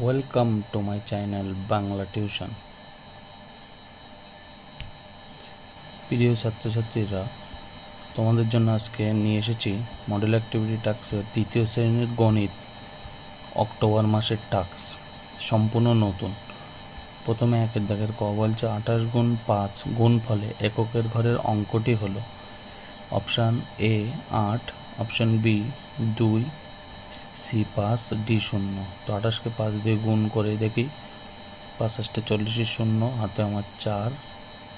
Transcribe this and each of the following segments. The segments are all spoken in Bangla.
Welcome to my channel Bangla tuition প্রিয় ছাত্রছাত্রীরা, তোমাদের জন্য আজকে নিয়ে এসেছি মডেল অ্যাক্টিভিটি টাক্সের তৃতীয় শ্রেণির গণিত, অক্টোবর মাসের টাক্স সম্পূর্ণ নতুন। প্রথমে একের দাগের ক বলছে আঠাশ গুণ পাঁচ গুণ ফলে এককের ঘরের অঙ্কটি হলো। অপশান এ আট অপশান বি দুই সি পাঁচ ডি শূন্য। তো আঠাশকে পাঁচ দিয়ে গুণ করে দেখি। পাঁচ আষ্টে চল্লিশের শূন্য, হাতে আমার চার।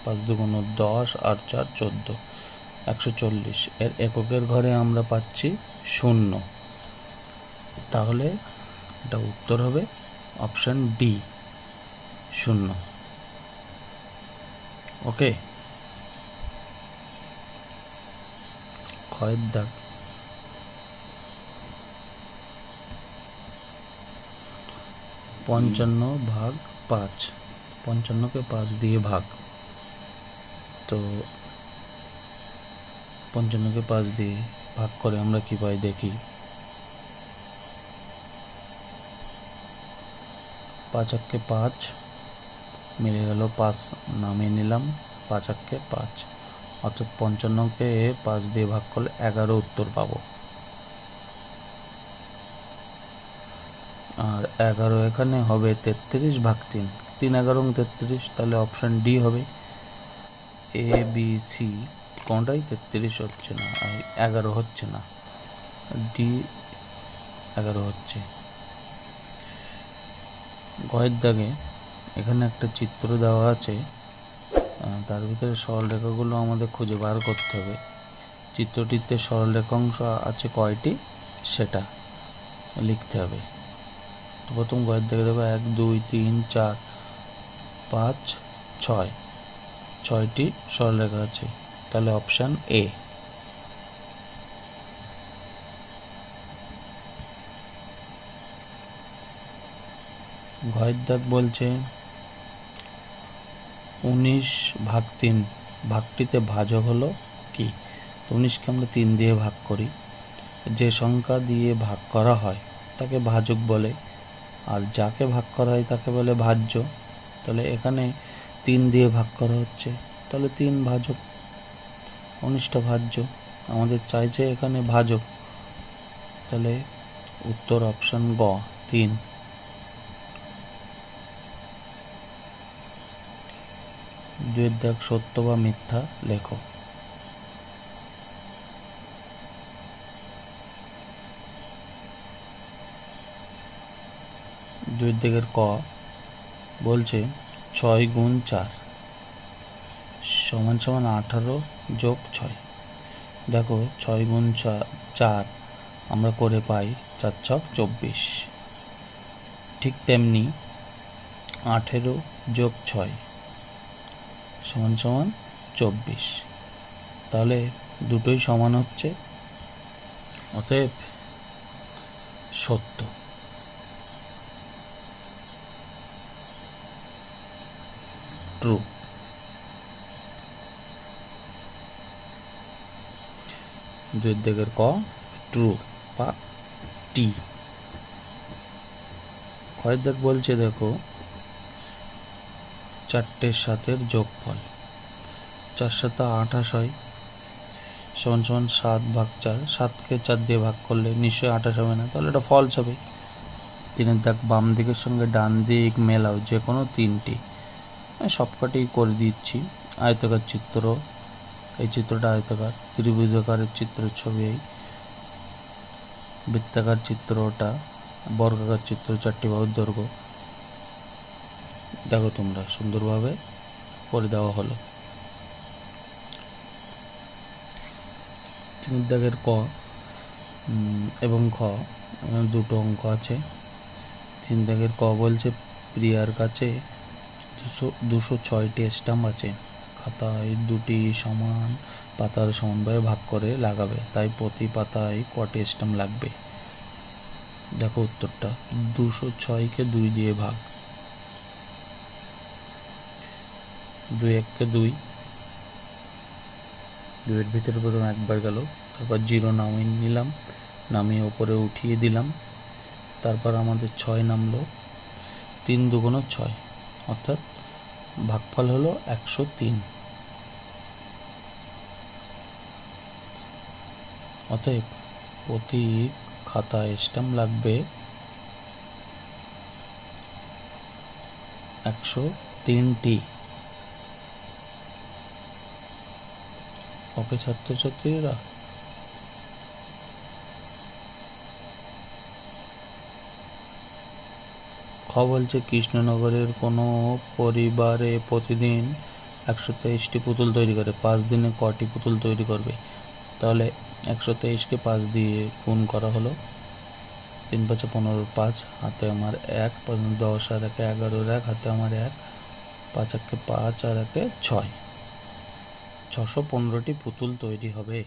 পাঁচ দুগুণ দশ, আর চার চোদ্দ। একশো চল্লিশ। এর এককের ঘরে আমরা পাচ্ছি শূন্য। তাহলে এটা উত্তর হবে অপশান ডি, শূন্য। ওকে? খয়ের দাগ। পঞ্চান্ন ভাগ পাঁচ। পঞ্চান্নকে পাঁচ দিয়ে ভাগ। তো পঞ্চান্নকে পাঁচ দিয়ে ভাগ করে আমরা কি পাই দেখি। পাঁচ এককে পাঁচ, মিলে গেল পাঁচ, নামিয়ে নিলাম পাঁচ পাঁচ। অর্থাৎ পঞ্চান্নকে পাঁচ দিয়ে ভাগ করলে এগারো উত্তর পাবো। আর এগারো এখানে হবে তেত্রিশ ভাগ তিন। তিন এগারো তেত্রিশ, তাহলে অপশান ডি হবে। এ বি সি কোনটাই তেত্রিশ হচ্ছে না এগারো হচ্ছে না। ডি এগারো হচ্ছে। গয়ের দাগে এখানে একটা চিত্র দেওয়া আছে। তার ভিতরে সরলরেখাগুলো আমাদের খুঁজে বার করতে হবে। চিত্রটিতে সরলরেখাংশ আছে কয়টি? সেটা লিখতে হবে। প্রথম গয়ের দেখে দেবো এক, দুই, তিন, চার, পাঁচ, ছয়। ছয়টি সরলরেখা আছে। তাহলে অপশান এ ঘয়ের দাগ বলছে উনিশ ভাগ তিন। ভাগটিতে ভাজক হলো কি? উনিশকে আমরা তিন দিয়ে ভাগ করি। যে সংখ্যা দিয়ে ভাগ করা হয়, তাকে ভাজক বলে। আর যাকে ভাগ করা হয় তাকে বলে ভাজ্য। তাহলে এখানে তিন দিয়ে ভাগ করা হচ্ছে। তাহলে তিন ভাজক উনিশটা ভাজ্য। আমাদের চাইছে এখানে ভাজক। তাহলে উত্তর অপশন গ, তিন। দুয়ের দেখ সত্য বা মিথ্যা, লেখো। দুয়ের দিকের ক বলছে ছয় গুণ চার। সমান সমান আঠারো যোগ ছয়। দেখো, ছয় গুণ চার আমরা করে পাই চার ছক চব্বিশ। ঠিক তেমনি আঠেরো যোগ ছয় সমান সমান চব্বিশ। তাহলে দুটোই সমান হচ্ছে, অতএব সত্য। ট্রু দুই দিকের ক ট্রু বা টি কয়েক দেখ বলছে, দেখো, চারটের সাতের যোগফল। চার সাথে আঠাশ হয়, সমান সমান সাত ভাগ চার, সাতকে চার দিয়ে ভাগ করলে নিশ্চয়ই আঠাশ হবে না, তাহলে এটা ফলস হবে। তিনের দাগ বাম দিকের সঙ্গে ডান দিক মেলাও যে কোনো তিনটি। সবকটি করে দিচ্ছি। আয়তকার চিত্র, এই চিত্রটা আয়তকার। ত্রিভুজাকারের চিত্রের ছবি এই। বৃত্তাকার চিত্র ওটা বর্গাকার চিত্র, চারটি বাহুর দৈর্ঘ্য। দেখো তোমরা, সুন্দরভাবে করে দেওয়া হলো। তিন দাগের ক এবং খ দুটো অঙ্ক আছে। তিন দাগের ক বলছে, প্রিয়ার কাছে দুশো দুশো ছয়টি স্টাম্প আছে। খাতায় দুটি সমান পাতার সমানভাবে ভাগ করে লাগাবে। তাই প্রতি পাতায় কটি স্টাম্প লাগবে? দেখো উত্তরটা। দুশো ছয়কে দুই দিয়ে ভাগ। দুই এককে দুই। দুইয়ের ভিতরে প্রথম একবার গেল। তারপর জিরো নামিয়ে নিলাম। নামিয়ে ওপরে উঠিয়ে দিলাম। তারপর আমাদের ছয় নামলো। তিন দুগুণ ছয়। অর্থাৎ ভাগফল হলো একশো তিন। অতএব প্রতি খাতায় স্ট্যাম্প লাগবে একশো তিনটি। ওকে ছাত্রছাত্রীরা খ বলছে কৃষ্ণনগরের কোনো পরিবারে প্রতিদিন একশো তেইশটি পুতুল তৈরি করে, পাঁচ দিনে কটি পুতুল তৈরি করবে। তাহলে একশো তেইশকে পাঁচ দিয়ে গুণ করা হলো। তিন পাঁচে পনেরো, পাঁচ হাতে আমার এক দশ আর একে এগারোর এক, হাতে আমার এক, পাঁচ একে পাঁচ আর একে ছয়। ছশো পনেরোটি পুতুল তৈরি হবে।